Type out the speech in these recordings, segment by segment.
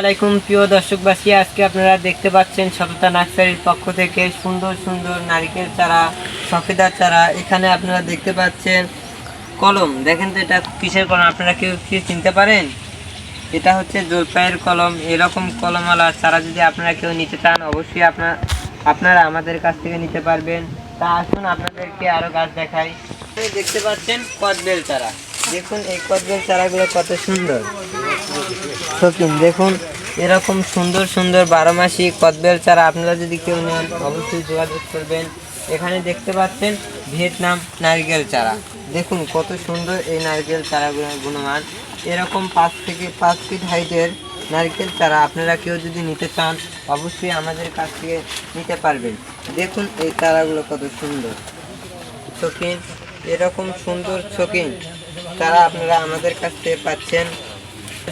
আলাইকুম, প্রিয় দর্শকবাসী, আজকে আপনারা দেখতে পাচ্ছেন সততা নার্সারির পক্ষ থেকে সুন্দর সুন্দর নারিকেল চারা সফেদার চারা। এখানে আপনারা দেখতে পাচ্ছেন কলম। দেখেন তো এটা কিসের কলম? আপনারা কেউ কি চিনতে পারেন? এটা হচ্ছে জলপাইয়ের কলম। এরকম কলমওয়ালা চারা যদি আপনারা কেউ নিতে চান, অবশ্যই আপনার আপনারা আমাদের কাছ থেকে নিতে পারবেন। তা আসুন আপনাদেরকে আরও গাছ দেখাই। দেখতে পাচ্ছেন কদবেল চারা। দেখুন, এই কদবেল চারাগুলো কত সুন্দর। শৌখিন দেখুন, এরকম সুন্দর সুন্দর বারো মাসি কদবেল চারা আপনারা যদি কেউ নেন, অবশ্যই যোগাযোগ করবেন। এখানে দেখতে পাচ্ছেন ভিয়েতনাম নারকেল চারা। দেখুন, কত সুন্দর এই নারকেল চারাগুলোর গুণমান। এরকম পাঁচ থেকে পাঁচ ফিট হাইটের নারকেল চারা আপনারা কেউ যদি নিতে চান, অবশ্যই আমাদের কাছ থেকে নিতে পারবেন। দেখুন এই চারাগুলো কত সুন্দর। শৌখিন এরকম সুন্দর শৌখিন চারা আপনারা আমাদের কাছ থেকে পাচ্ছেন।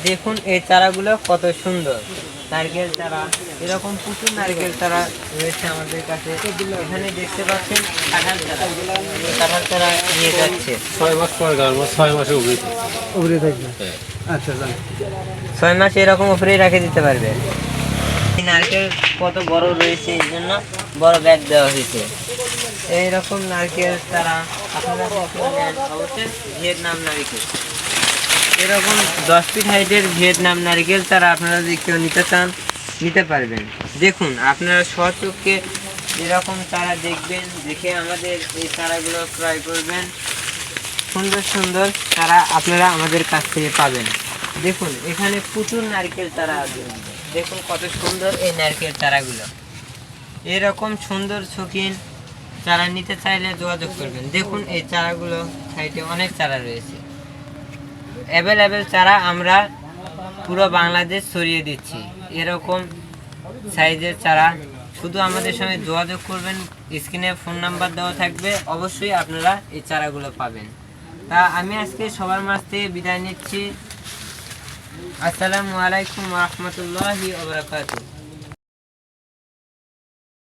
দেখুন এই চারাগুলো কত সুন্দর। নারকেল চারা এরকম প্রচুর নারকেল চারা রয়েছে আমাদের কাছে। এখানে দেখতে পাচ্ছেন কাঁঠাল চারা। কাঁঠাল চারা নিয়ে যাচ্ছে। ছয় মাস পর ছয় মাসে উপরে থাকবে। হ্যাঁ। আচ্ছা ছয় মাস এরকম উপরেই রেখে দিতে পারবে। এই নারকেল কত বড় রয়েছে এই জন্য বড় ব্যাগ দেওয়া হয়েছে। এইরকম নারকেল তারা আপনারা অবশ্যই ভিয়েতনাম নারকেল। এরকম দশ ফিট হাইটের ভিয়েতনাম নারকেল চারা আপনারা যদি কেউ নিতে চান, নিতে পারবেন। দেখুন, আপনারা সচক্ষে এরকম চারা দেখবেন, দেখে আমাদের এই চারাগুলো ক্রয় করবেন। সুন্দর সুন্দর তারা আপনারা আমাদের কাছ থেকে পাবেন। দেখুন, এখানে প্রচুর নারকেল তারা আছে। দেখুন কত সুন্দর এই নারকেল চারাগুলো এরকম সুন্দর শৌখিন চারা নিতে চাইলে যোগাযোগ করবেন। দেখুন, এই চারাগুলো সাইডে অনেক চারা রয়েছে। অ্যাভেলেবেল চারা আমরা পুরো বাংলাদেশ ছড়িয়ে দিচ্ছি। এরকম সাইজের চারা শুধু আমাদের সঙ্গে যোগাযোগ করবেন, স্ক্রিনে ফোন নাম্বার দেওয়া থাকবে, অবশ্যই আপনারা এই চারাগুলো পাবেন। তা আমি আজকে সবার মাছ থেকে বিদায় নিচ্ছি। আসসালামু আলাইকুম রহমতুল্লাহি ওবরাকাতুহ